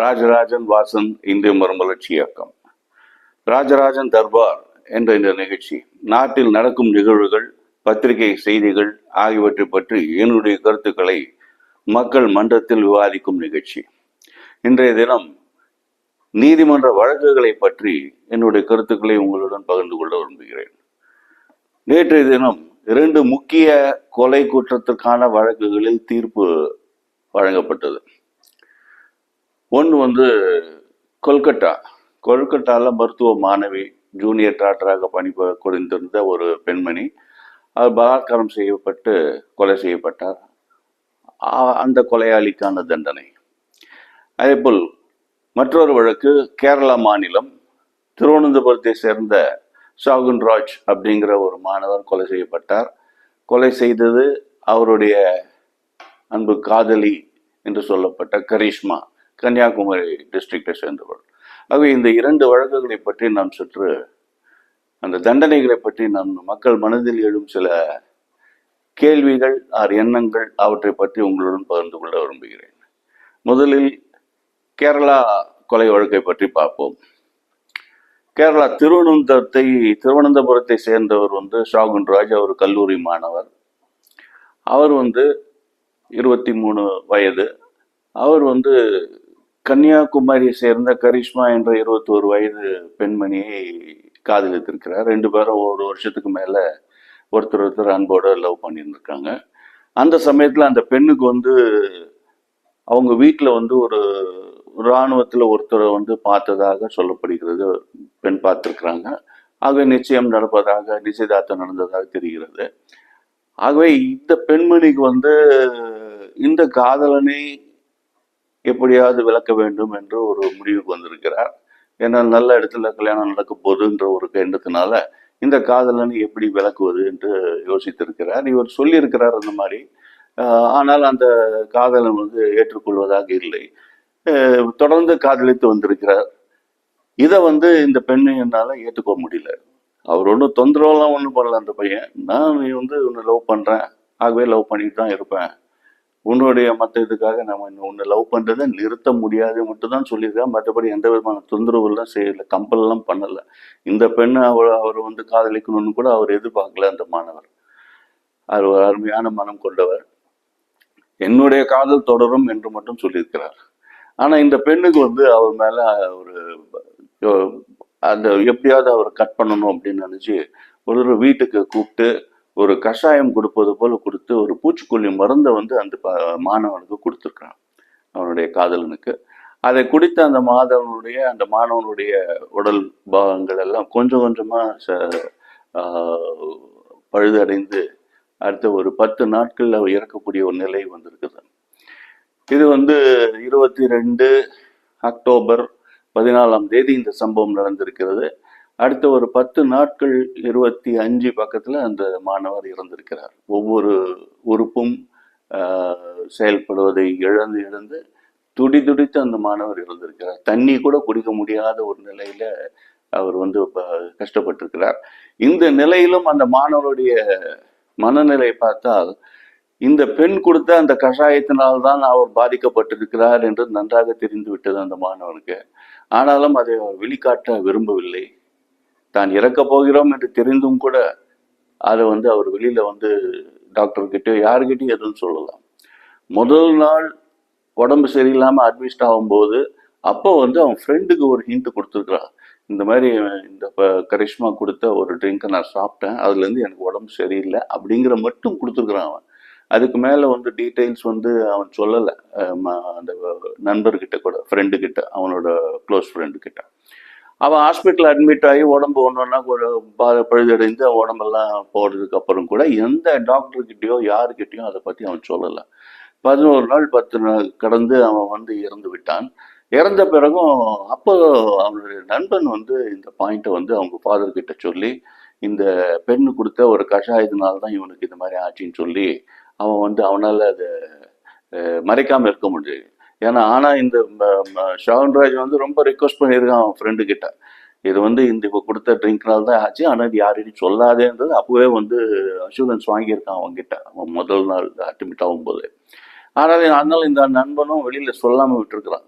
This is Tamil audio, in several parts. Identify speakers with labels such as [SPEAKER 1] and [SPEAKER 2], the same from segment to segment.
[SPEAKER 1] ராஜராஜன் வாசன் இந்திய மறுமலர்ச்சி இயக்கம். ராஜராஜன் தர்பார் என்ற இந்த நிகழ்ச்சி நாட்டில் நடக்கும் நிகழ்வுகள் பத்திரிகை செய்திகள் ஆகியவற்றை பற்றி என்னுடைய கருத்துக்களை மக்கள் மன்றத்தில் விவாதிக்கும் நிகழ்ச்சி. இன்றைய தினம் நீதிமன்ற வழக்குகளை பற்றி என்னுடைய கருத்துக்களை உங்களுடன் பகிர்ந்து கொள்ள விரும்புகிறேன். நேற்றைய தினம் இரண்டு முக்கிய கொலை குற்றத்திற்கான வழக்குகளில் தீர்ப்பு வழங்கப்பட்டது. ஒன்று வந்து கொல்கட்டா. கொல்கட்டாவில் மருத்துவ மாணவி ஜூனியர் டாக்டராக பணி புரிந்திருந்த ஒரு பெண்மணி அவர் பலாத்காரம் செய்யப்பட்டு கொலை செய்யப்பட்டார். அந்த கொலையாளிக்கான தண்டனை. அதேபோல் மற்றொரு வழக்கு கேரளா மாநிலம் திருவனந்தபுரத்தை சேர்ந்த சாகுன் ராஜ் அப்படிங்கிற ஒரு மாணவர் கொலை செய்யப்பட்டார். கொலை செய்தது அவருடைய அன்பு காதலி என்று சொல்லப்பட்ட கரிஷ்மா. கன்னியாகுமரி டிஸ்ட்ரிக்டை சேர்ந்தவர் ஆகவே இந்த இரண்டு வழக்குகளை பற்றி நாம் சற்று அந்த தண்டனைகளை பற்றி நம் மக்கள் மனதில் எழும் சில கேள்விகள் ஆர் எண்ணங்கள் அவற்றை பற்றி உங்களுடன் பகிர்ந்து கொள்ள விரும்புகிறேன். முதலில் கேரளா கொலை வழக்கை பற்றி பார்ப்போம். கேரளா திருவனந்தத்தை திருவனந்தபுரத்தை சேர்ந்தவர் வந்து ஷாகுன்ராஜ் அவர் கல்லூரி மாணவர். அவர் வந்து இருபத்தி மூணு வயது. அவர் வந்து கன்னியாகுமரியை சேர்ந்த கரிஷ்மா என்ற இருபத்தோரு வயது பெண்மணியை காதலித்திருக்கிறார். ரெண்டு பேரும் ஒரு வருஷத்துக்கு மேல ஒருத்தர் ஒருத்தர் அன்போட லவ் பண்ணியிருந்திருக்காங்க. அந்த சமயத்தில் அந்த பெண்ணுக்கு வந்து அவங்க வீட்டில் வந்து ஒரு இராணுவத்தில் ஒருத்தரை வந்து பார்த்ததாக சொல்லப்படுகிறது. பெண் பார்த்துருக்குறாங்க. ஆகவே நிச்சயம் நடப்பதாக நிச்சயதார்த்தம் நடந்ததாக தெரிகிறது. ஆகவே இந்த பெண்மணிக்கு வந்து இந்த காதலனை எப்படியாவது விளக்க வேண்டும் என்று ஒரு முடிவுக்கு வந்திருக்கிறார். ஏன்னா நல்ல இடத்துல கல்யாணம் நடக்க போகுதுன்ற ஒரு எண்ணத்தினால இந்த காதலனை எப்படி விளக்குவது என்று யோசித்திருக்கிறார். இவர் சொல்லியிருக்கிறார் அந்த மாதிரி. ஆனால் அந்த காதலன் வந்து ஏற்றுக்கொள்வதாக இல்லை. தொடர்ந்து காதலித்து வந்திருக்கிறார். இதை வந்து இந்த பெண்ணு என்னால் ஏற்றுக்க முடியல. அவர் ஒன்றும் தொந்தரவுலாம் ஒன்றும் பண்ணல அந்த பையன். நான் நீ வந்து உன்னை லவ் பண்ணுறேன் ஆகவே லவ் பண்ணிட்டு தான் இருப்பேன். உன்னுடைய மற்ற இதுக்காக நம்ம இன்னும் உன்னை லவ் பண்ணுறதை நிறுத்த முடியாது மட்டும் தான் சொல்லியிருக்கேன் மற்றபடி எந்த விதமான தொந்தரவுலாம் செய்யலை கம்பல்லாம் பண்ணலை. இந்த பெண்ணை அவர் அவர் வந்து காதலிக்கணும்னு கூட அவர் எதிர்பார்க்கல அந்த மாணவர். அவர் ஒரு அருமையான மனம் கொண்டவர். என்னுடைய காதல் தொடரும் என்று மட்டும் சொல்லியிருக்கிறார். ஆனால் இந்த பெண்ணுக்கு வந்து அவர் மேலே ஒரு அந்த எப்படியாவது அவர் கட் பண்ணணும் அப்படின்னு நினச்சி ஒரு தடவை வீட்டுக்கு கூப்பிட்டு ஒரு கஷாயம் கொடுப்பது போல கொடுத்து ஒரு பூச்சிக்கொல்லி மருந்தை வந்து அந்த ப- மாணவனுக்கு கொடுத்துருக்கான் அவனுடைய காதலனுக்கு. அதை குடித்த அந்த மாதவனுடைய அந்த மாணவனுடைய உடல் பாகங்கள் எல்லாம் கொஞ்சம் கொஞ்சமாக ச- பழுதடைந்து அடுத்த ஒரு பத்து நாட்களில் இறக்கக்கூடிய ஒரு நிலை வந்திருக்குது. இது வந்து இருபத்தி ரெண்டு அக்டோபர் பதினாலாம் தேதி இந்த சம்பவம் நடந்திருக்கிறது. அடுத்த ஒரு பத்து நாட்கள் இருபத்தி அஞ்சு பக்கத்தில் அந்த மாணவர் இறந்திருக்கிறார். ஒவ்வொரு உறுப்பும் செயல்படுவதை இழந்து இழந்து துடி துடித்து அந்த மாணவர் இறந்திருக்கிறார். தண்ணி கூட குடிக்க முடியாத ஒரு நிலையில அவர் வந்து கஷ்டப்பட்டிருக்கிறார். இந்த நிலையிலும் அந்த மாணவருடைய மனநிலை பார்த்தால் இந்த பெண் கொடுத்த அந்த கஷாயத்தினால்தான் அவர் பாதிக்கப்பட்டிருக்கிறார் என்று நன்றாக தெரிந்து விட்டது அந்த மாணவனுக்கு. ஆனாலும் அதை அவர் வெளிக்காட்ட விரும்பவில்லை. தான் இறக்கப் போகிறோம் என்று தெரிந்தும் கூட அதை வந்து அவர் வெளியில் வந்து டாக்டர் கிட்ட யாருக்கிட்டையும் எதுவும் சொல்லலாம். முதல் நாள் உடம்பு சரியில்லாமல் அட்மிட் ஆகும்போது அப்போ வந்து அவன் ஃப்ரெண்டுக்கு ஒரு ஹிண்ட் கொடுத்துருக்குறான். இந்த மாதிரி இந்த கரிஷ்மா கொடுத்த ஒரு ட்ரிங்கை நான் சாப்பிட்டேன். அதுலேருந்து எனக்கு உடம்பு சரியில்லை அப்படிங்கிற மட்டும் கொடுத்துருக்குறான் அவன். அதுக்கு மேலே வந்து டீட்டெயில்ஸ் வந்து அவன் சொல்லலை. அந்த நண்பர்கிட்ட கூட ஃப்ரெண்டுக்கிட்ட அவனோட க்ளோஸ் ஃப்ரெண்டுக்கிட்ட அவன் ஹாஸ்பிட்டல் அட்மிட் ஆகி உடம்பு ஒன்றுன்னா ஒரு பா- பழுதடைந்து உடம்பெல்லாம் போடுறதுக்கு அப்புறம் கூட எந்த டாக்டர்கிட்டயோ யாருக்கிட்டயோ அதை பற்றி அவன் சொல்லலை. பதினோரு நாள் பத்து நாள் கடந்து அவன் வந்து இறந்து விட்டான். இறந்த பிறகும் அப்போ அவனுடைய நண்பன் வந்து இந்த பாயிண்ட்டை வந்து அவங்க ஃபாதர்கிட்ட சொல்லி இந்த பெண்ணு கொடுத்த ஒரு கஷாயத்தினால தான் இவனுக்கு இந்த மாதிரி ஆச்சுன்னு சொல்லி அவன் வந்து அவனால் அதை மறைக்காமல் இருக்க முடியும் ஏன்னா ஆனா இந்த ஷாவன் ம- வந்து ரொம்ப ரிக்வஸ்ட் பண்ணியிருக்கான் அவன் ஃப்ரெண்டு கிட்ட. இது வந்து இந்த இப்போ கொடுத்த ட்ரிங்க்னால தான் ஆச்சு. ஆனால் இது யாரையும் சொல்லாதேன்றது அப்போவே வந்து அஷூரன்ஸ் வாங்கியிருக்கான் அவங்ககிட்ட அவன் முதல் நாள் அட்மிட் ஆகும்போது. ஆனால் அதனால இந்த நண்பனும் வெளியில் சொல்லாமல் விட்டுருக்கிறான்.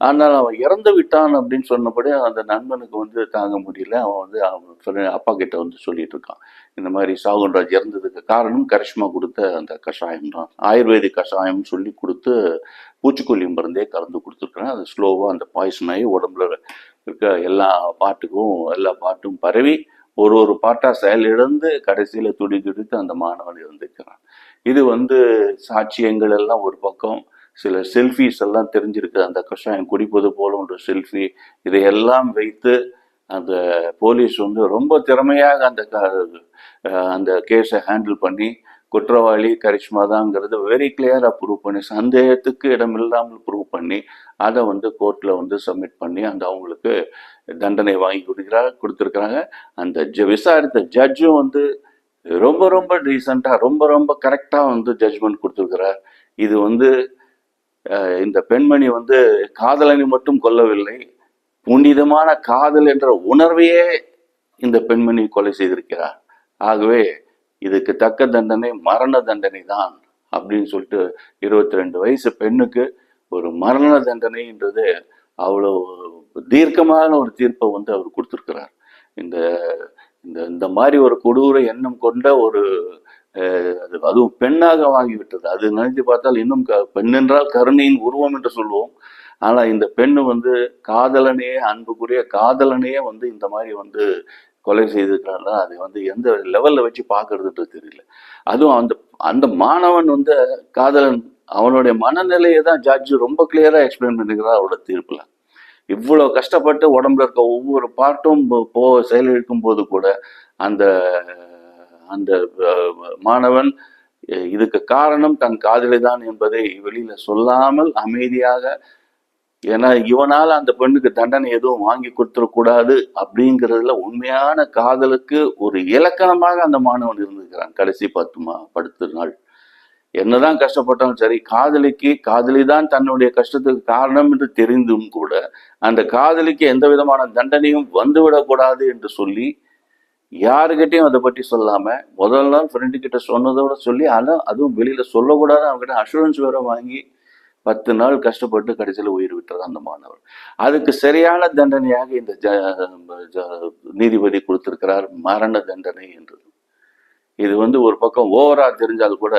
[SPEAKER 1] ஆனால் அவன் இறந்து விட்டான் அப்படின்னு சொன்னபடி அந்த நண்பனுக்கு வந்து தாங்க முடியல. அவன் வந்து அவன் சொல்லி அப்பா கிட்ட வந்து சொல்லிட்டு இருக்கான். இந்த மாதிரி சாகுன்ராஜ் இறந்ததுக்கு காரணம் கரிஷ்மா கொடுத்த அந்த கஷாயம் தான். ஆயுர்வேதிக் கஷாயம் சொல்லி கொடுத்து பூச்சிக்கொல்லி மருந்தே கலந்து கொடுத்துருக்குறேன் அது ஸ்லோவாக அந்த பாய்சன் ஆகி உடம்புல இருக்க எல்லா பாட்டுக்கும் எல்லா பாட்டும் பரவி ஒரு ஒரு பாட்டாக செயலிழந்து கடைசியில் துடி துடித்து அந்த மாணவன் இருந்திருக்கிறான் இது வந்து சாட்சியங்கள் எல்லாம் ஒரு பக்கம் சில செல்ஃபிஸ் எல்லாம் தெரிஞ்சிருக்கு. அந்த கஷாயம் குடிப்பது போல ஒரு செல்ஃபி இதையெல்லாம் வைத்து அந்த போலீஸ் வந்து ரொம்ப திறமையாக அந்த அந்த கேஸை ஹேண்டில் பண்ணி குற்றவாளி கரிஷ்மா தாங்கிறத வெரி கிளியராக ப்ரூவ் பண்ணி சந்தேகத்துக்கு இடமில்லாமல் ப்ரூவ் பண்ணி அதை வந்து கோர்ட்டில் வந்து சப்மிட் பண்ணி அந்த அவங்களுக்கு தண்டனை வாங்கி கொடுக்குறாங்க கொடுத்துருக்குறாங்க. அந்த ஜ விசாரித்த ஜட்ஜும் வந்து ரொம்ப ரொம்ப ரீசண்டாக ரொம்ப ரொம்ப கரெக்டாக வந்து ஜட்ஜ்மெண்ட் கொடுத்துருக்குறார். இது வந்து இந்த பெண்மணி வந்து காதலனை மட்டும் கொல்லவில்லை புனிதமான காதல் என்ற உணர்வையே இந்த பெண்மணி கொலை செய்திருக்கிறார். ஆகவே இதுக்கு தக்க தண்டனை மரண தண்டனை தான் அப்படின்னு சொல்லிட்டு இருபத்தி ரெண்டு வயசு பெண்ணுக்கு ஒரு மரண தண்டனைன்றது அவ்வளோ தீர்க்கமான ஒரு தீர்ப்பை வந்து அவர் கொடுத்துருக்கிறார். இந்த இந்த இந்த மாதிரி ஒரு கொடூர எண்ணம் கொண்ட ஒரு அதுவும் பெண்ணாக வாங்கிவிட்டது. அது நினைத்து பார்த்தால் இன்னும் க- பெண்ணென்றால் கருணையின் உருவம் என்று சொல்லுவோம் ஆனால் இந்த பெண்ணு வந்து காதலனையே அன்புக்குரிய காதலனையே வந்து இந்த மாதிரி வந்து கொலை செய்திருக்கிறாங்களா அது வந்து எந்த லெவலில் வச்சு பார்க்கறதுன்றது தெரியல. அதுவும் அந்த அந்த மாணவன் வந்து காதலன் அவனுடைய மனநிலையை தான் ஜட்ஜ் ரொம்ப கிளியராக எக்ஸ்பிளைன் பண்ணிக்கிறார் அவரோட தீர்ப்பில். இவ்வளோ கஷ்டப்பட்டு உடம்புல இருக்க ஒவ்வொரு பார்ட்டும் போ செயலிழக்கும் போது கூட அந்த அந்த மாணவன் இதுக்கு காரணம் தன் காதலி தான் என்பதை வெளியில சொல்லாமல் அமைதியாக ஏன்னா இவனால அந்த பெண்ணுக்கு தண்டனை எதுவும் வாங்கி கொடுத்துடக்கூடாது அப்படிங்கிறதுல உண்மையான காதலுக்கு ஒரு இலக்கணமாக அந்த மாணவன் இருந்திருக்கிறான் கடைசி பத்து மா படுத்த நாள். என்னதான் கஷ்டப்பட்டாலும் சரி காதலிக்கு காதலி தான் தன்னுடைய கஷ்டத்துக்கு காரணம் என்று தெரிந்தும் கூட அந்த காதலிக்கு எந்த விதமான தண்டனையும் வந்துவிடக்கூடாது என்று சொல்லி யாருக்கிட்டையும் அதை பற்றி சொல்லாமல் முதல் நாள் ஃப்ரெண்டு கிட்ட சொன்னதோட சொல்லி ஆனால் அதுவும் வெளியில் சொல்லக்கூடாது அவங்ககிட்ட அஷூரன்ஸ் வேற வாங்கி பத்து நாள் கஷ்டப்பட்டு கடைசியில் உயிர் விட்டது அந்த மாணவர். அதுக்கு சரியான தண்டனையாக இந்த ஜ- ஜ- நீதிபதி கொடுத்திருக்கிறார் மரண தண்டனை என்று இது வந்து ஒரு பக்கம் ஓவரா தெரிஞ்சால் கூட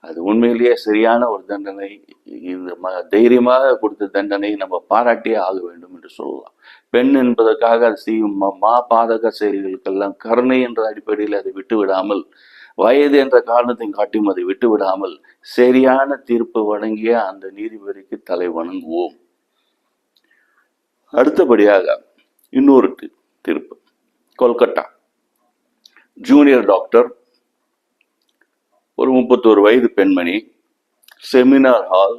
[SPEAKER 1] அது உண்மையிலேயே சரியான ஒரு தண்டனை. இந்த ம- தைரியமாக கொடுத்த தண்டனை நம்ம பாராட்டியே ஆக வேண்டும் என்று சொல்லலாம். பெண் என்பதற்காக அது செய்யும் ம- மா பாதக செயல்களுக்கெல்லாம் கருணை என்ற அடிப்படையில் அதை விட்டு விடாமல் வயது என்ற காரணத்தை காட்டியும் அதை விட்டு விடாமல் சரியான தீர்ப்பு வழங்கிய அந்த நீதிபதிக்கு தலை வணங்குவோம். அடுத்தபடியாக இன்னொரு தீர்ப்பு. கொல்கட்டா. ஜூனியர் டாக்டர் ஒரு முப்பத்தோரு வயது பெண்மணி செமினார் ஹால்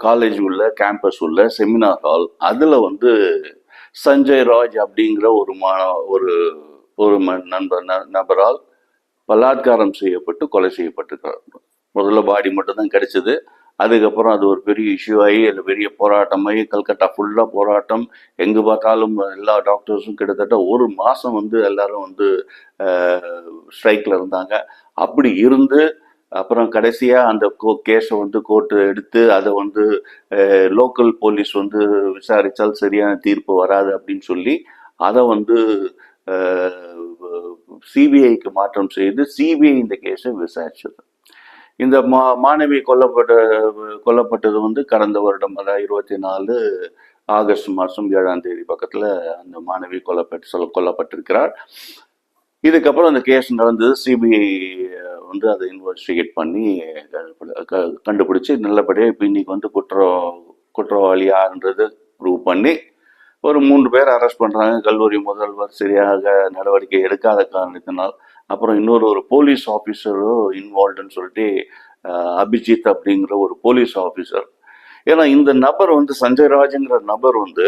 [SPEAKER 1] காலேஜ் உள்ள கேம்பஸ் உள்ள செமினார் ஹால் அதில் வந்து சஞ்சய் ராஜ் அப்படிங்கிற ஒரு மா ஒரு ஒரு ம- நண்பர் ந- நபரால் பலாத்காரம் செய்யப்பட்டு கொலை செய்யப்பட்டிருக்கிறார் முதல்ல பாடி மட்டும்தான் கிடைச்சது. அதுக்கப்புறம் அது ஒரு பெரிய இஷ்யூ ஆகி அது பெரிய போராட்டமாகி கல்கட்டா ஃபுல்லாக போராட்டம். எங்கே பார்த்தாலும் எல்லா டாக்டர்ஸும் கிட்டத்தட்ட ஒரு மாதம் வந்து எல்லாரும் வந்து ஸ்ட்ரைக்கில் இருந்தாங்க. அப்படி இருந்து அப்புறம் கடைசியாக அந்த கோ கேஸை வந்து கோர்ட்டு எடுத்து அதை வந்து லோக்கல் போலீஸ் வந்து விசாரித்தால் சரியான தீர்ப்பு வராது அப்படின்னு சொல்லி அதை வந்து சிபிஐக்கு மாற்றம் செய்து சிபிஐ இந்த கேஸை விசாரிச்சது. இந்த மா மாணவி கொல்லப்பட்ட கொல்லப்பட்டது வந்து கடந்த வருடம் அதாவது இருபத்தி நாலு ஆகஸ்ட் மாதம் ஏழாம் தேதி பக்கத்தில் அந்த மாணவி கொல்லப்பட்டு சொல்ல கொல்லப்பட்டிருக்கிறார். இதுக்கப்புறம் அந்த கேஸ் நடந்தது. சிபிஐ வந்து அதை இன்வெஸ்டிகேட் பண்ணி கண்டுபிடிச்சி க- நல்லபடியாக இப்போ இன்னைக்கு வந்து குற்றம் குற்றவாளி யாருன்றது ப்ரூவ் பண்ணி ஒரு மூன்று பேர் அரெஸ்ட் பண்ணுறாங்க கல்லூரி முதல்வர் சரியாக நடவடிக்கை எடுக்காத காரணத்தினால் அப்புறம் இன்னொரு ஒரு போலீஸ் ஆஃபீஸரும் இன்வால்வ்டுன்னு சொல்லிட்டு அபிஜித் அப்படிங்கிற ஒரு போலீஸ் ஆஃபீஸர் ஏன்னா இந்த நபர் வந்து சஞ்சய் ராஜுங்கிற நபர் வந்து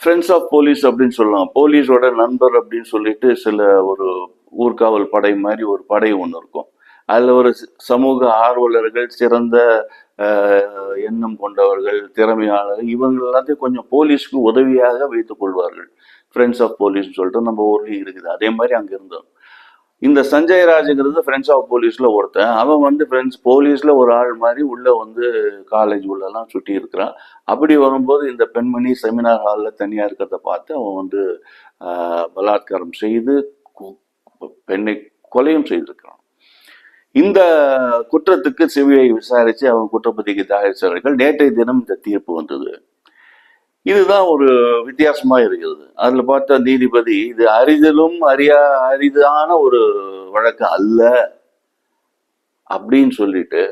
[SPEAKER 1] ஃப்ரெண்ட்ஸ் ஆஃப் போலீஸ் அப்படின்னு சொல்லலாம். போலீஸோட நண்பர் அப்படின்னு சொல்லிட்டு சில ஒரு ஊர்காவல் படை மாதிரி ஒரு படை ஒன்று இருக்கும். அதில் ஒரு சமூக ஆர்வலர்கள் சிறந்த எண்ணம் கொண்டவர்கள் திறமையாளர்கள் இவங்க எல்லாத்தையும் கொஞ்சம் போலீஸ்க்கு உதவியாக வைத்துக் கொள்வார்கள். ஃப்ரெண்ட்ஸ் ஆஃப் போலீஸ்னு சொல்லிட்டு நம்ம ஊர்லேயும் இருக்குது. அதே மாதிரி அங்கே இருந்தோம். இந்த சஞ்சய் ராஜுங்கிறது ஃப்ரெண்ட்ஸ் ஆஃப் போலீஸில் ஒருத்தன். அவன் வந்து ஃப்ரெண்ட்ஸ் போலீஸில் ஒரு ஆள் மாதிரி உள்ளே வந்து காலேஜ் உள்ளெல்லாம் சுற்றி இருக்கிறான். அப்படி வரும்போது இந்த பெண்மணி செமினார் ஹாலில் தனியாக இருக்கிறத பார்த்து அவன் வந்து பலாத்காரம் செய்து பெண்ணை கொலையும் செய்திருக்கிறான். இந்த குற்றத்துக்கு சிபிஐ விசாரித்து அவங்க குற்றப்பத்திரிகை தாக்கல் செய்தார்கள் நேற்றைய தினம் இந்த தீர்ப்பு வந்தது. இதுதான் ஒரு வித்தியாசமா இருக்கிறது. அதுல பார்த்தா நீதிபதி இது அரிதலும் அறியா அரிதான ஒரு வழக்கு அல்ல அப்படின்னு சொல்லிட்டு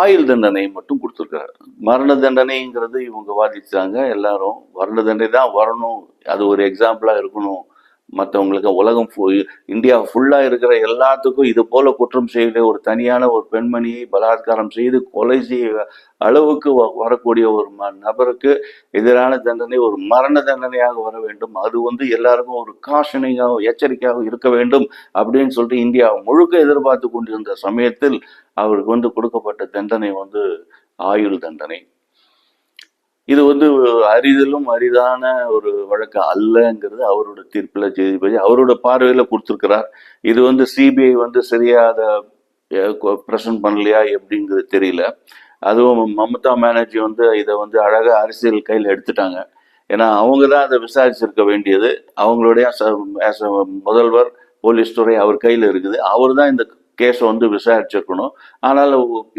[SPEAKER 1] ஆயுள் தண்டனை மட்டும் கொடுத்துருக்காரு. மரண தண்டனைங்கிறது இவங்க வாதிச்சாங்க எல்லாரும். மரண தண்டனை தான் வரணும். அது ஒரு எக்ஸாம்பிளா இருக்கணும். மற்றவங்களுக்கு உலகம் இந்தியா ஃபுல்லாக இருக்கிற எல்லாத்துக்கும் இது போல குற்றம் செய்த ஒரு தனியான ஒரு பெண்மணியை பலாத்காரம் செய்து கொலை செய்ய அளவுக்கு வ- வரக்கூடிய ஒரு ம- நபருக்கு எதிரான தண்டனை ஒரு மரண தண்டனையாக வர வேண்டும். அது வந்து எல்லாருக்கும் ஒரு காஷனிங்காக எச்சரிக்கையாக இருக்க வேண்டும் அப்படின்னு சொல்லிட்டு இந்தியா முழுக்க எதிர்பார்த்து கொண்டிருந்த சமயத்தில் அவருக்கு வந்து கொடுக்கப்பட்ட தண்டனை வந்து ஆயுள் தண்டனை. இது வந்து அரிதலும் அரிதான ஒரு வழக்கு அல்லங்கிறது அவரோட தீர்ப்பில் நீதிபதி அவரோட பார்வையில் கொடுத்துருக்கிறார். இது வந்து சிபிஐ வந்து சரியா அதை ப்ரெசன்ட் பண்ணலையா எப்படிங்கிறது தெரியல. அதுவும் மமதா பானர்ஜி வந்து இதை வந்து அழகாக அரசியல் கையில் எடுத்துட்டாங்க. ஏன்னா அவங்க தான் அதை விசாரிச்சிருக்க வேண்டியது. அவங்களுடைய ச- முதல்வர் போலீஸ் துறை அவர் கையில் இருக்குது. அவர் தான் இந்த கேஸை வந்து விசாரிச்சிருக்கணும். ஆனால்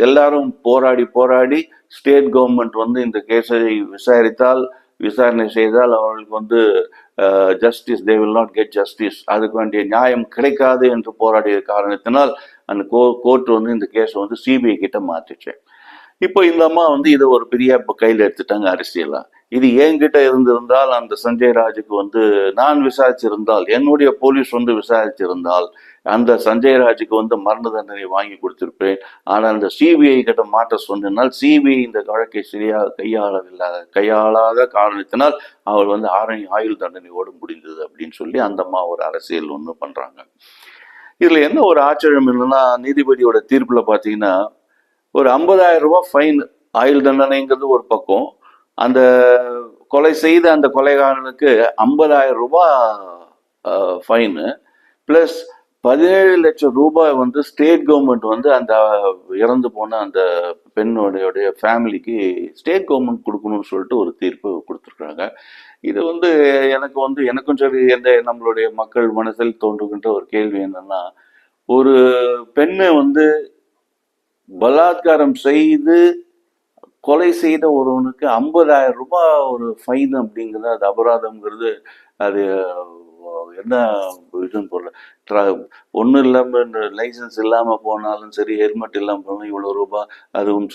[SPEAKER 1] எல்லாரும் போராடி போராடி ஸ்டேட் கவர்மெண்ட் வந்து இந்த கேஸை விசாரித்தால் விசாரணை செய்தால் அவர்களுக்கு வந்து justice they will not get justice அதுக்கு வேண்டிய நியாயம் கிடைக்காது என்று போராடிய காரணத்தினால் அந்த கோ கோர்ட் வந்து இந்த கேஸை வந்து சிபிஐ கிட்ட மாற்றிச்சு இப்போ இந்த அம்மா வந்து இதை ஒரு பெரிய இப்போ கையில் எடுத்துட்டாங்க அரசியலா. இது என்கிட்ட இருந்திருந்தால் அந்த சஞ்சய் ராஜுக்கு வந்து நான் விசாரிச்சிருந்தால் என்னுடைய போலீஸ் வந்து விசாரிச்சிருந்தால் அந்த சஞ்சய் ராஜுக்கு வந்து மரண தண்டனை வாங்கி கொடுத்திருப்பேன். ஆனால் அந்த சிபிஐ கிட்ட மாற்ற சொன்னால் சிபிஐ இந்த வழக்கை சரியாக கையாளவில்லை. கையாளாத காரணத்தினால் அவர் வந்து ஆரணி ஆயுள் தண்டனையோடு முடிந்தது அப்படின்னு சொல்லி அந்த அம்மா ஒரு அரசியல் ஒன்று பண்றாங்க. இதுல என்ன ஒரு ஆச்சரியம் இல்லைன்னா நீதிபதியோட தீர்ப்புல பாத்தீங்கன்னா ஒரு ஐம்பதாயிரம் ரூபாய் ஃபைன் ஆயுள் தண்டனைங்கிறது ஒரு பக்கம். அந்த கொலை செய்த அந்த கொலைகாரனுக்கு ஐம்பதாயிரம் ரூபாய் ஃபைனு ப்ளஸ் பதினேழு லட்சம் ரூபாய் வந்து ஸ்டேட் கவர்மெண்ட் வந்து அந்த இறந்து போன அந்த பெண்ணுடைய ஃபேமிலிக்கு ஸ்டேட் கவர்மெண்ட் கொடுக்கணும்னு சொல்லிட்டு ஒரு தீர்ப்பு கொடுத்துருக்காங்க. இது வந்து எனக்கு வந்து எனக்கும் சரி எந்த நம்மளுடைய மக்கள் மனசில் தோன்றுகின்ற ஒரு கேள்வி என்னன்னா ஒரு பெண்ணை வந்து பலாத்காரம் செய்து கொலை செய்த ஒருவனுக்கு ஐம்பதாயிரம் ரூபாய் ஒரு ஃபைன் அப்படிங்கிறது அது அபராதம்ங்கிறது அது என்ன இதுன்னு போடல ஒன்றும் இல்லாமல் லைசன்ஸ் இல்லாமல் போனாலும் சரி ஹெல்மெட் இல்லாமல் போனாலும் இவ்வளோ ரூபாய் அதுவும்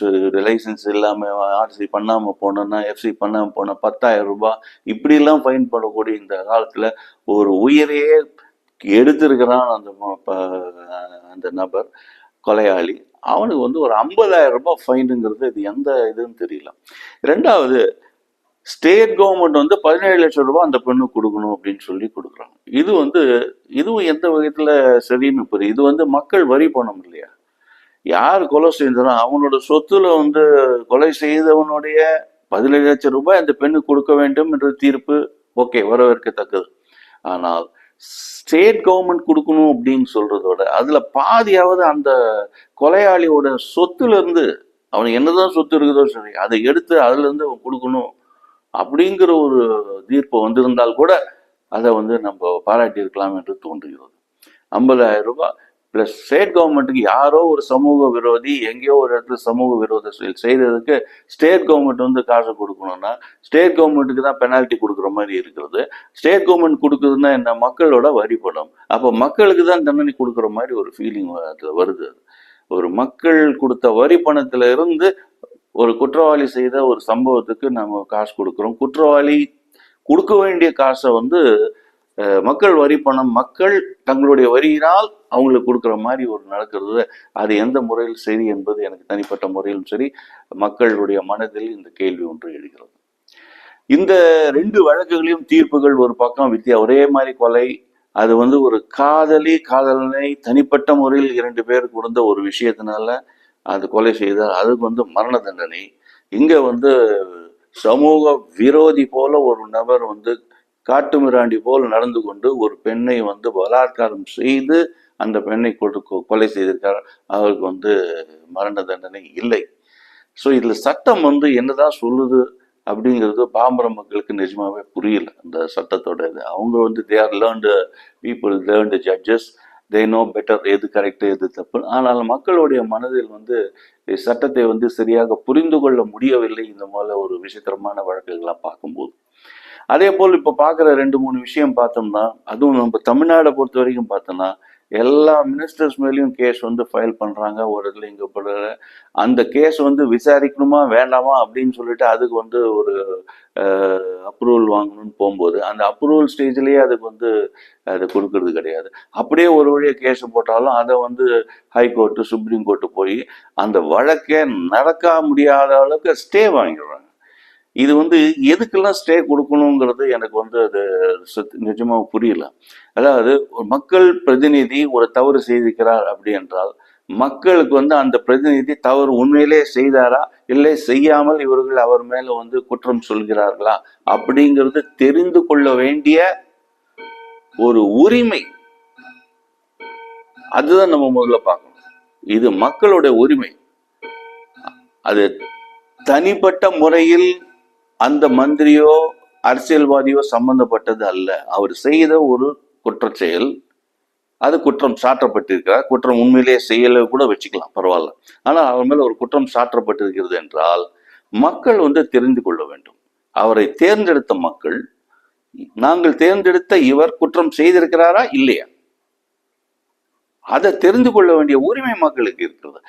[SPEAKER 1] லைசன்ஸ் இல்லாமல் ஆர்சி பண்ணாமல் போனோன்னா எஃப்சி பண்ணாமல் போனால் பத்தாயிரம் ரூபாய் இப்படிலாம் ஃபைன் பண்ணக்கூடிய இந்த காலத்தில் ஒரு உயிரையே எடுத்திருக்கிறான் அந்த ப- அந்த நபர் கொலையாளி. அவனுக்கு வந்து ஒரு ஐம்பதாயிரம் ரூபாய் ஃபைனுங்கிறது இது எந்த இதுன்னு தெரியல. ரெண்டாவது ஸ்டேட் கவர்மெண்ட் வந்து பதினேழு லட்சம் ரூபாய் அந்த பெண்ணுக்கு கொடுக்கணும் அப்படின்னு சொல்லி கொடுக்குறாங்க. இது வந்து இதுவும் எந்த விதத்துல சரின்னு புரியுது. இது வந்து மக்கள் வரி பணம் இல்லையா? யார் கொலை செய்தனோ அவனோட சொத்துல வந்து கொலை செய்தவனுடைய பதினேழு லட்சம் ரூபாய் அந்த பெண்ணுக்கு கொடுக்க வேண்டும் என்ற தீர்ப்பு ஓகே வரவேற்கத்தக்கது. ஆனால் ஸ்டேட் கவர்மெண்ட் கொடுக்கணும் அப்படின்னு சொல்றதோட அதுல பாதியாவது அந்த கொலையாளியோட சொத்துல இருந்து அவனுக்கு என்னதான் சொத்து இருக்குதோ சரி அதை எடுத்து அதுல இருந்து அவன் கொடுக்கணும். அப்படிங்கிற ஒரு தீர்ப்பு வந்திருந்தால் கூட அதை வந்து நம்ம பாராட்டி இருக்கலாம் என்று தோன்றுகிறது. ஐம்பதாயிரம் ரூபாய். பிளஸ் ஸ்டேட் கவர்மெண்ட்டுக்கு யாரோ ஒரு சமூக விரோதி எங்கேயோ ஒரு இடத்துல சமூக விரோத செயல் செய்ததுக்கு ஸ்டேட் கவர்மெண்ட் வந்து காசு கொடுக்கணும்னா ஸ்டேட் கவர்மெண்ட்டுக்கு தான் பெனால்ட்டி கொடுக்குற மாதிரி இருக்கிறது. ஸ்டேட் கவர்மெண்ட் கொடுக்குதுன்னா என்ன? மக்களோட வரி பணம். அப்போ மக்களுக்கு தான் தண்டனை கொடுக்குற மாதிரி ஒரு ஃபீலிங் அதில் வருது ஒரு மக்கள் கொடுத்த வரி பணத்துல இருந்து ஒரு குற்றவாளி செய்த ஒரு சம்பவத்துக்கு நம்ம காசு கொடுக்குறோம். குற்றவாளி கொடுக்க வேண்டிய காசை வந்து மக்கள் வரி பணம் மக்கள் தங்களுடைய வரியினால் அவங்களுக்கு கொடுக்குற மாதிரி ஒரு நடக்கிறது. அது எந்த முறையில் சரி என்பது எனக்கு தனிப்பட்ட முறையிலும் சரி மக்களுடைய மனதில் இந்த கேள்வி ஒன்று எழுகிறது. இந்த ரெண்டு வழக்குகளையும் தீர்ப்புகள் ஒரு பக்கம் வித்தியா ஒரே மாதிரி கொலை அது வந்து ஒரு காதலி காதலனை தனிப்பட்ட முறையில் இரண்டு பேருக்கு கொடுத்த ஒரு விஷயத்தினால அது கொலை செய்தால் அதுக்கு வந்து மரண தண்டனை. இங்கே வந்து சமூக விரோதி போல ஒரு நபர் வந்து காட்டு மிராண்டி போல் நடந்து கொண்டு ஒரு பெண்ணை வந்து பலாத்காரம் செய்து அந்த பெண்ணை கொடு கொ- கொலை செய்திருக்கார். அவருக்கு வந்து மரண தண்டனை இல்லை. ஸோ இதில் சட்டம் வந்து என்னதான் சொல்லுது அப்படிங்கிறது பாம்பர மக்களுக்கு நிஜமாவே புரியல. அந்த சட்டத்தோட இது. அவங்க வந்து they are learned people learned judges they know better எது கரெக்டு எது தப்பு. ஆனால் மக்களுடைய மனதில் வந்து சட்டத்தை வந்து சரியாக புரிந்து கொள்ள முடியவில்லை இந்த மாதிரி ஒரு விசித்திரமான வழக்குகளாக பார்க்கும்போது. அதே போல் இப்போ பார்க்குற ரெண்டு மூணு விஷயம் பார்த்தோம்னா அதுவும் நம்ம தமிழ்நாடை பொறுத்த வரைக்கும் பார்த்தோம்னா எல்லா மினிஸ்டர்ஸ் மேலேயும் கேஸ் வந்து ஃபைல் பண்ணுறாங்க ஒரு இதில் இங்கே போடுற அந்த கேஸ் வந்து விசாரிக்கணுமா வேண்டாமா அப்படின்னு சொல்லிட்டு அதுக்கு வந்து ஒரு அப்ரூவல் வாங்கணும்னு போகும்போது அந்த அப்ரூவல் ஸ்டேஜ்லேயே அதுக்கு வந்து அது கொடுக்கறது கிடையாது. அப்படியே ஒரு வழியாக கேஸை போட்டாலும் அதை வந்து ஹைகோர்ட்டு சுப்ரீம் கோர்ட்டு போய் அந்த வழக்கே நடக்க முடியாத அளவுக்கு ஸ்டே வாங்கிடுறாங்க. இது வந்து எதுக்கெல்லாம் ஸ்டே கொடுக்கணுங்கிறது எனக்கு வந்து அது நிஜமாக புரியல. அதாவது மக்கள் பிரதிநிதி ஒரு தவறு செய்திருக்கிறார் அப்படி என்றால் மக்களுக்கு வந்து அந்த பிரதிநிதி தவறு உண்மையிலே செய்தாரா? இல்லை செய்யாமல் இவர்கள் அவர் மேல வந்து குற்றம் சொல்கிறார்களா? அப்படிங்கிறது தெரிந்து கொள்ள வேண்டிய ஒரு உரிமை. அதுதான் நம்ம முதல்ல பார்க்கணும். இது மக்களுடைய உரிமை. அது தனிப்பட்ட முறையில் அந்த மந்திரியோ அரசியல்வாதியோ சம்பந்தப்பட்டது அல்ல. அவர் செய்த ஒரு குற்றச்செயல் அது குற்றம் சாட்டப்பட்டிருக்கிறார் குற்றம் உண்மையிலேயே செய்யலை கூட வச்சுக்கலாம் பரவாயில்ல. ஆனால் அவர் மேலே ஒரு குற்றம் சாற்றப்பட்டிருக்கிறது என்றால் மக்கள் வந்து தெரிந்து கொள்ள வேண்டும். அவரை தேர்ந்தெடுத்த மக்கள் நாங்கள் தேர்ந்தெடுத்த இவர் குற்றம் செய்திருக்கிறாரா இல்லையா? அதை தெரிந்து கொள்ள வேண்டிய உரிமை மக்களுக்கு இருக்கிறது.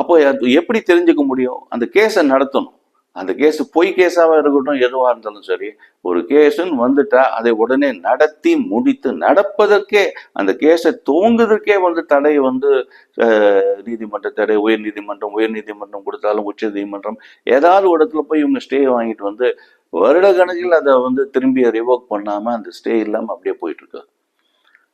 [SPEAKER 1] அப்போ அது எப்படி தெரிஞ்சுக்க முடியும்? அந்த கேஸை நடத்தணும். அந்த கேஸ் பொய் கேஸாக இருக்கட்டும் எதுவாக இருந்தாலும் சரி ஒரு கேஸுன்னு வந்துட்டா அதை உடனே நடத்தி முடித்து நடப்பதற்கே அந்த கேஸை துவங்குவதற்கே வந்து தடை வந்து நீதிமன்ற தடை உயர் நீதிமன்றம் உயர் நீதிமன்றம் கொடுத்தாலும் உச்ச நீதிமன்றம் ஏதாவது ஒரு இடத்துல போய் இவங்க ஸ்டே வாங்கிட்டு வந்து வருட கணக்கில் அதை வந்து திரும்பி ரிவோக் பண்ணாமல் அந்த ஸ்டே இல்லாமல் அப்படியே போயிட்டு இருக்கு.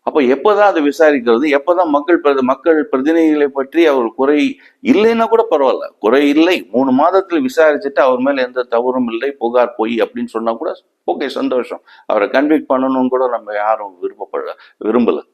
[SPEAKER 1] அப்போ எப்போதான் அதை விசாரிக்கிறது? எப்போதான் மக்கள் பிரதி மக்கள் பிரதிநிதிகளை பற்றி அவர் குறை இல்லைன்னா கூட பரவாயில்ல. குறை இல்லை. மூணு மாதத்தில் விசாரிச்சுட்டு அவர் மேலே எந்த தவறும் இல்லை. புகார் பொய் அப்படின்னு சொன்னால் கூட ஓகே சந்தோஷம். அவரை கன்விக்ட் பண்ணணும்னு கூட நம்ம யாரும் விருப்பப்பட விரும்பலை.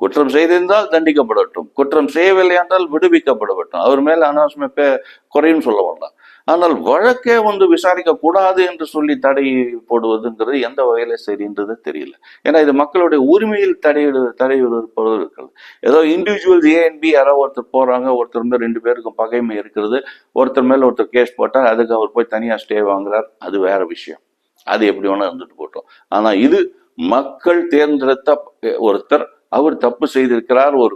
[SPEAKER 1] குற்றம் செய்திருந்தால் தண்டிக்கப்படட்டும். குற்றம் செய்யவில்லை என்றால் விடுவிக்கப்படட்டும். அவர் மேலே அனாவசியமா குறையும் சொல்ல வேண்டாம். ஆனால் வழக்கே வந்து விசாரிக்க கூடாது என்று சொல்லி தடை போடுவதுங்கிறது எந்த வகையில சரின்றது தெரியல. ஏன்னா இது மக்களுடைய உரிமையில் தடையிடு தடையிடுவது இருக்கிறது ஏதோ இண்டிவிஜுவல்ஸ் ஏ அண்ட் பி யாரோ ஒருத்தர் போறாங்க ஒருத்தர் மேல் ரெண்டு பேருக்கும் பகைமை இருக்கிறது. ஒருத்தர் மேல ஒருத்தர் கேஸ் போட்டார் அதுக்கு அவர் போய் தனியா ஸ்டே வாங்குறார். அது வேற விஷயம். அது எப்படி வேணா இருந்துட்டு போட்டோம். ஆனா இது மக்கள் தேர்ந்தெடுத்த ஒருத்தர் அவர் தப்பு செய்திருக்கிறார் ஒரு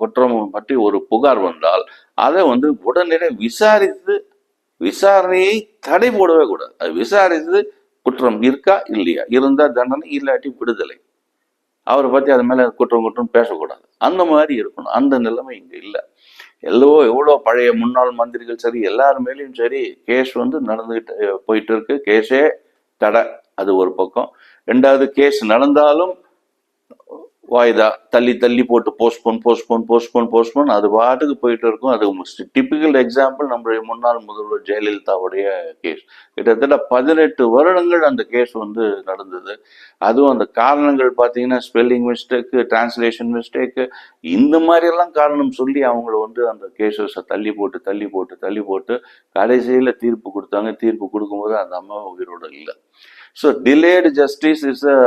[SPEAKER 1] குற்றம் பற்றி ஒரு புகார் வந்தால் அதை வந்து உடனடியாக விசாரித்து விசாரணையை தடை போடவே கூடாது. அது விசாரித்து குற்றம் இருக்கா இல்லையா? இருந்தால் தண்டனை இல்லாட்டி விடுதலை. அவரை பற்றி அது மேலே குற்றம் குற்றம் பேசக்கூடாது. அந்த மாதிரி இருக்கணும். அந்த நிலைமை இங்கே இல்லை. எல்லோ எவ்வளோ பழைய முன்னாள் மந்திரிகள் சரி எல்லார் மேலேயும் சரி கேஸ் வந்து நடந்துகிட்டு போயிட்டு இருக்கு. கேஸே தடை. அது ஒரு பக்கம். ரெண்டாவது கேஸ் நடந்தாலும் வாய்தா தள்ளி தள்ளி போட்டு போஸ்ட்போன் போஸ்ட்போன் போஸ்ட்போன் போஸ்ட்போன் அது பாட்டுக்கு போயிட்டு இருக்கும். அது டிப்பிக்கல் எக்ஸாம்பிள் நம்மளுடைய முன்னாள் முதல்வர் ஜெயலலிதாவுடைய கேஸ் கிட்டத்தட்ட பதினெட்டு வருடங்கள் அந்த கேஸ் வந்து நடந்தது. அதுவும் அந்த காரணங்கள் பார்த்தீங்கன்னா ஸ்பெல்லிங் மிஸ்டேக்கு டிரான்ஸ்லேஷன் மிஸ்டேக்கு இந்த மாதிரியெல்லாம் காரணம் சொல்லி அவங்கள வந்து அந்த கேசஸை தள்ளி போட்டு தள்ளி போட்டு தள்ளி போட்டு கடைசியில் தீர்ப்பு கொடுத்தாங்க. தீர்ப்பு கொடுக்கும்போது அந்த அம்மா உயிரோட இல்லை. So delayed justice is a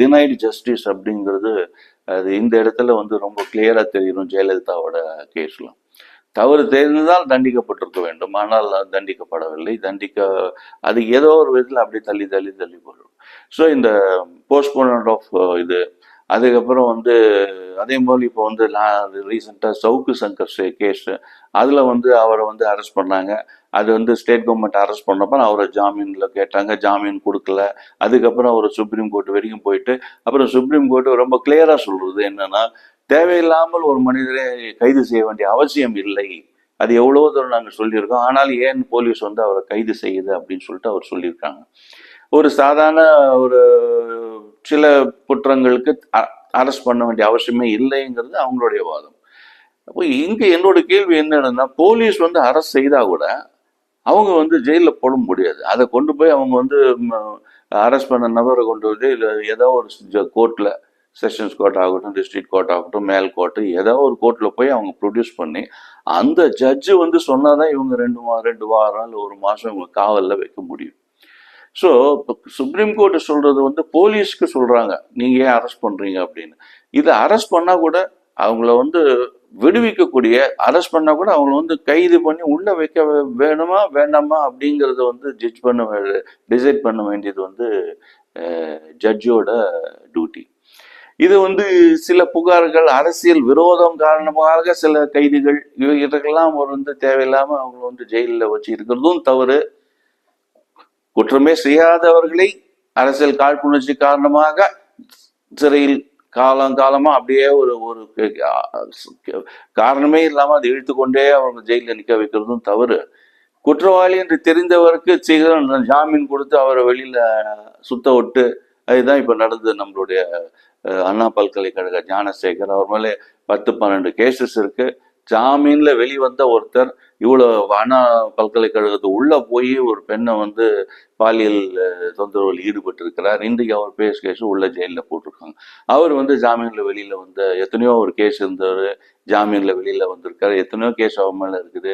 [SPEAKER 1] denied justice அப்படிங்கிறது அது இந்த இடத்துல வந்து ரொம்ப கிளியராக தெரியும் ஜெயலலிதாவோட கேஸ்லாம் தவறு தெரிந்தால் தண்டிக்கப்பட்டிருக்க வேண்டும். ஆனால் தண்டிக்கப்படவில்லை. தண்டிக்க அது ஏதோ ஒரு விதத்தில் அப்படியே தள்ளி தள்ளி தள்ளி போடும் ஸோ இந்த போஸ்ட்போனட் ஆஃப் uh, இது அதுக்கப்புறம் வந்து அதே போல் இப்போ வந்து ரீசெண்டாக சவுக்கு சங்கர் கேஸ் அதில் வந்து அவரை வந்து அரெஸ்ட் பண்ணாங்க. அது வந்து ஸ்டேட் கவர்மெண்ட் அரெஸ்ட் பண்ணப்போ அவரை ஜாமீனில் கேட்டாங்க ஜாமீன் கொடுக்கல. அதுக்கப்புறம் அவர் சுப்ரீம் கோர்ட் வரைக்கும் போயிட்டு அப்புறம் சுப்ரீம் கோர்ட்டு ரொம்ப கிளியராக சொல்கிறது என்னென்னா தேவையில்லாமல் ஒரு மனிதரை கைது செய்ய வேண்டிய அவசியம் இல்லை. அது எவ்வளோ தூரம் நாங்கள் சொல்லியிருக்கோம். ஆனால் ஏன் போலீஸ் வந்து அவரை கைது செய்யுது அப்படின்னு சொல்லிட்டு அவர் சொல்லியிருக்காங்க. ஒரு சாதாரண ஒரு சில குற்றங்களுக்கு அரெஸ்ட் பண்ண வேண்டிய அவசியமே இல்லைங்கிறது அவங்களுடைய வாதம். அப்போ இங்கே என்னோட கேள்வி என்னன்னா போலீஸ் வந்து அரெஸ்ட் செய்தால் கூட அவங்க வந்து ஜெயிலில் போட முடியாது. அதை கொண்டு போய் அவங்க வந்து அரெஸ்ட் பண்ண நபரை கொண்டு வந்து இல்லை ஏதோ ஒரு கோர்ட்டில் செஷன்ஸ் கோர்ட் ஆகட்டும் டிஸ்ட்ரிக்ட் கோர்ட் ஆகட்டும் மேல் கோர்ட்டு ஏதோ ஒரு கோர்ட்டில் போய் அவங்க ப்ரொடியூஸ் பண்ணி அந்த ஜட்ஜு வந்து சொன்னால் தான் இவங்க ரெண்டு மா ரெண்டு வாரம் இல்லை ஒரு மாதம் இவங்க காவலில் வைக்க முடியும். ஸோ இப்போ சுப்ரீம் கோர்ட்டு சொல்கிறது வந்து போலீஸ்க்கு சொல்கிறாங்க நீங்கள் ஏன் அரெஸ்ட் பண்ணுறீங்க அப்படின்னு. இதை அரெஸ்ட் பண்ணால் கூட அவங்கள வந்து விடுவிக்கக்கூடிய அரெஸ்ட் பண்ணால் கூட அவங்கள வந்து கைது பண்ணி உள்ளே வைக்க வேணுமா வேண்டாமா அப்படிங்கிறத வந்து ஜட்ஜ் பண்ண டிசைட் பண்ண வேண்டியது வந்து ஜட்ஜோட டியூட்டி இது வந்து சில புகார்கள் அரசியல் விரோதம் காரணமாக சில கைதிகள் இவர்களுக்கெல்லாம் ஒரு வந்து தேவையில்லாமல் அவங்கள வந்து ஜெயிலில் வச்சு இருக்கிறதும் தவறு. குற்றமே செய்யாதவர்களை அரசியல் காழ்ப்புணர்ச்சி காரணமாக சிறையில் காலம் காலமாக அப்படியே ஒரு ஒரு காரணமே இல்லாமல் அதை இழுத்து கொண்டே அவங்க ஜெயிலில் நிற்க வைக்கிறதும் தவறு. குற்றவாளி என்று தெரிந்தவருக்கு சீக்கிரம் ஜாமீன் கொடுத்து அவரை வெளியில் சுத்த விட்டு அதுதான் இப்போ நடந்தது நம்மளுடைய அண்ணா பல்கலைக்கழக ஞானசேகர். அவர் மேலே பத்து பன்னெண்டு கேசஸ் இருக்குது ஜாமீன்ல வெளிவந்த ஒருத்தர் இவ்வளோ அண்ணா பல்கலைக்கழகத்து உள்ள போய் ஒரு பெண்ணை வந்து பாலியல் தொந்தரவில் ஈடுபட்டு இருக்கிறார் இன்றைக்கு அவர் பேஸ் கேஸ் உள்ள ஜெயிலில் போட்டிருக்காங்க. அவர் வந்து ஜாமீன்ல வெளியில வந்த எத்தனையோ ஒரு கேஸ் இருந்தவர் ஜாமீன்ல வெளியில வந்திருக்காரு. எத்தனையோ கேஸ் அவர் மேல இருக்குது.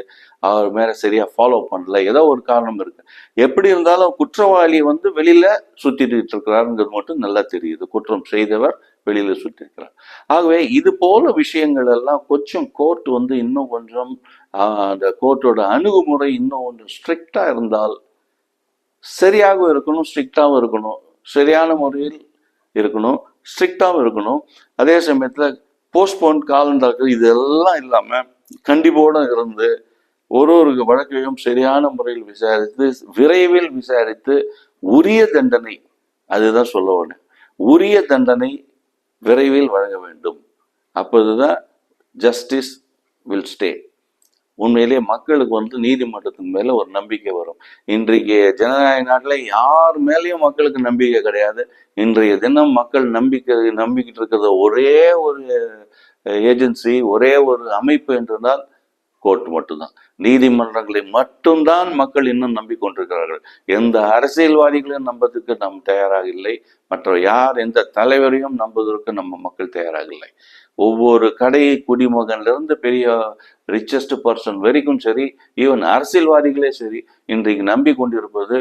[SPEAKER 1] அவர் மேல சரியா ஃபாலோ பண்ணல. ஏதோ ஒரு காரணம் இருக்கு. எப்படி இருந்தாலும் குற்றவாளி வந்து வெளியில சுத்திட்டு இருக்கிறாருங்கிறது மட்டும் நல்லா தெரியுது. குற்றம் செய்தவர் வெளியில சுற்றி இருக்கிறார் ஆகவே இது போல விஷயங்கள் எல்லாம் கொஞ்சம் கோர்ட் வந்து இன்னும் கொஞ்சம் அந்த கோர்ட்டோட அணுகுமுறை இன்னும் கொஞ்சம் ஸ்ட்ரிக்டா இருந்தால் சரியாகவும் இருக்கணும் ஸ்ட்ரிக்டாகவும் இருக்கணும். சரியான முறையில் இருக்கணும் ஸ்ட்ரிக்டாகவும் இருக்கணும். அதே சமயத்தில் போஸ்ட்போன் காலண்டாக்கள் இதெல்லாம் இல்லாமல் கண்டிப்போடு இருந்து ஒரு ஒரு வழக்கையும் சரியான முறையில் விசாரித்து விரைவில் விசாரித்து உரிய தண்டனை அதுதான் சொல்ல உரிய தண்டனை விரைவில் வழங்க வேண்டும். அப்போதுதான் ஜஸ்டிஸ் வில் ஸ்டே உண்மையிலேயே மக்களுக்கு வந்து நீதிமன்றத்தின் மேலே ஒரு நம்பிக்கை வரும். இன்றைக்கு ஜனநாயக நாட்டில் யார் மேலேயும் மக்களுக்கு நம்பிக்கை கிடையாது. இன்றைய தினம் மக்கள் நம்பிக்கை நம்பிக்கிட்டு இருக்கிறது ஒரே ஒரு ஏஜென்சி ஒரே ஒரு அமைப்பு என்றால் கோர்ட் மட்டும்தான். நீதிமன்றங்களை மட்டும்தான் மக்கள் இன்னும் நம்பிக்கொண்டிருக்கிறார்கள். எந்த அரசியல்வாதிகளையும் நம்பதற்கு நாம் தயாராக இல்லை. மற்ற யார் எந்த தலைவரையும் நம்புவதற்கு நம்ம மக்கள் தயாராக இல்லை. ஒவ்வொரு கடை குடிமகன்லேருந்து பெரிய ரிச்சஸ்ட் பர்சன் வரைக்கும் சரி ஈவன் அரசியல்வாதிகளே சரி இன்றைக்கு நம்பிக்கொண்டிருப்பது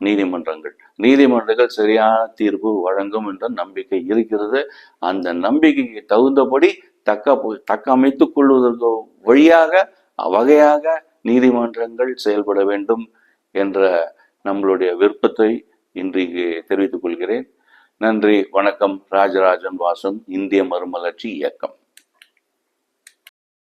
[SPEAKER 1] நீதிமன்றங்கள். நீதிமன்றங்கள் சரியான தீர்ப்பு வழங்கும் என்ற நம்பிக்கை இருக்கிறது. அந்த நம்பிக்கைக்கு தகுந்தபடி தக்க தக்க அமைத்துக் கொள்வதற்கு வழியாக வகையாக நீதிமன்றங்கள் செயல்பட வேண்டும் என்ற நம்மளுடைய விருப்பத்தை இன்றைக்கு தெரிவித்துக் கொள்கிறேன். நன்றி வணக்கம் ராஜராஜன் வாசன் இந்திய மறுமலர்ச்சி இயக்கம்.